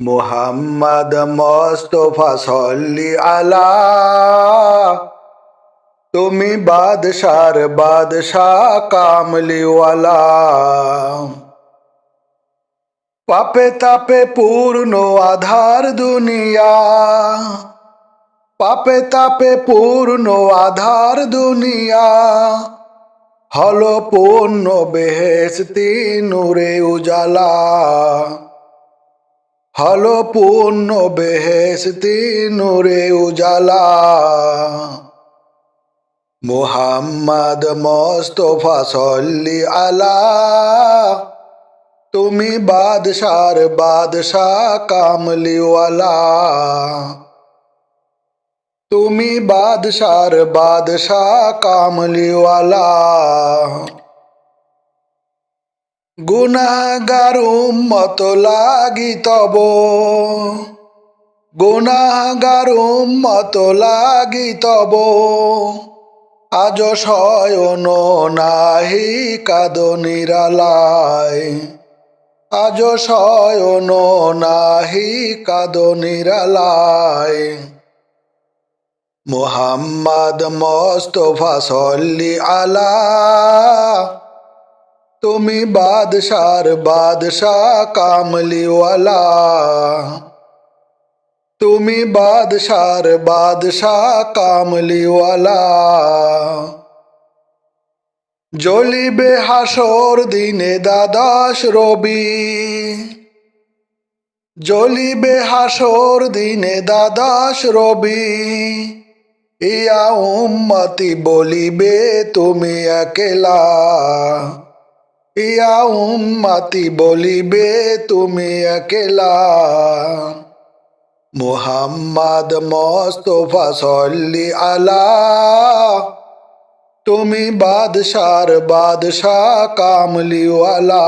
মুহাম্মদ মোস্তফা সল্লি আলা। তুমি বাদশার বাদশাহ কামলিওয়ালা। পাপে তাপে পূর্ণ আধার দুনিয়া। পাপে তাপে পূর্ণ আধার দুনিয়া। হল পূর্ণ বেহেস্তি নূরে উজালা। হল পূর্ণ বেহেস্তি নূরে উজালা। মুহাম্মদ মোস্তফা সল্লি আলা। তুমি বাদশার বাদশাহ, কামলিওয়ালা। তুমি বাদশার বাদশাহ, কামলিওয়ালা। গুনাগার উম্মত লাগি তব। গুনাগার উম্মত লাগি তব। আজ শয়ন নাহি কাদ নিরালায়। আজ শয়ন নাহি কাদ নিরালায়। মুহাম্মদ মোস্তফা সল্লি আলা তুমি বাদশার বাদশাহ কামলিওয়ালা। তুমি বাদশার বাদশাহ কামলিওয়ালা। জ্বলিবে হাসর দিনে দ্বাদশ রবি। জ্বলিবে হাসর দিনে দ্বাদশ রবি। ইয়া উম্মতি বলিবে তুমি একেলা। ইয়া উম্মতি বলিবে তুমি একেলা। মুহাম্মদ মোস্তফা সল্লি আলা। তুমি বাদশার বাদশাহ, কামলিওয়ালা।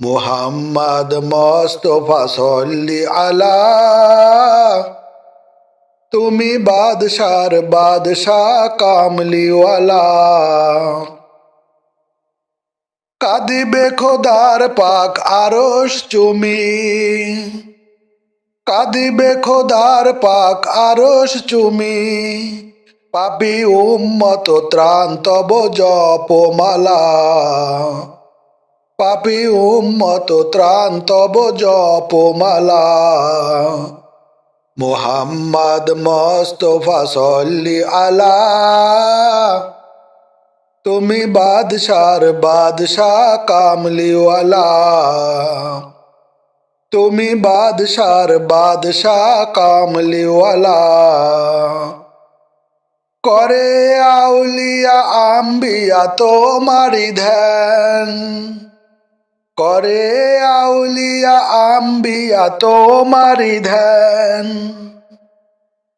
মুহাম্মদ মোস্তফা সল্লি আলা। তুমি বাদশার বাদশাহ, কামলিওয়ালা। কাঁদিবে খোদার পাক আরস চুমি কাঁদিবে খোদার পাক আরস চুমি পাপি উম্মত ত্রাণ তব জপমালা পাপি উম্মত ত্রাণ তব জপমালা মুহাম্মদ মস্তফা সল্লি আলা। তুমি বাদশার বাদশাহ কামলিওয়ালা। তুমি বাদশার বাদশাহ কামলিওয়ালা। করে আউলিয়া আম্বিয়া তোমারি ধ্যান। করে আউলিয়া আম্বিয়া তোমারি ধ্যান।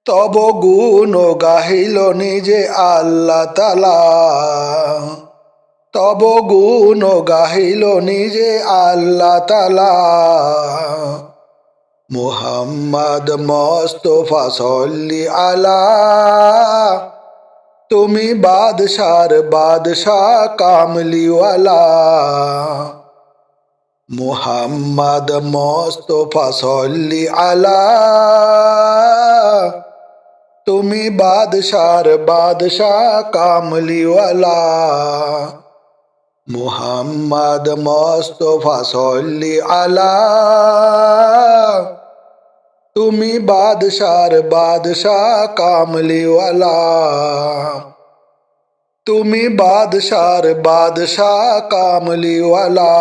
তব গুণ গাহিল নিজে আল্লাহ তালা তব গুণ গাহিল নিজে আল্লাহ তালা মুহাম্মদ মোস্তফা সল্লি আলা। তুমি বাদশার বাদশাহ কামলিওয়ালা। মুহাম্মদ মোস্তফা সল্লি আলা। তুমি বাদশার বাদশাহ কামলিওয়ালা। মুহাম্মদ মোস্তফা সল্লি আলা। তুমি বাদশার বাদশাহ কামলিওয়ালা। তুমি বাদশার বাদশাহ কামলিওয়ালা।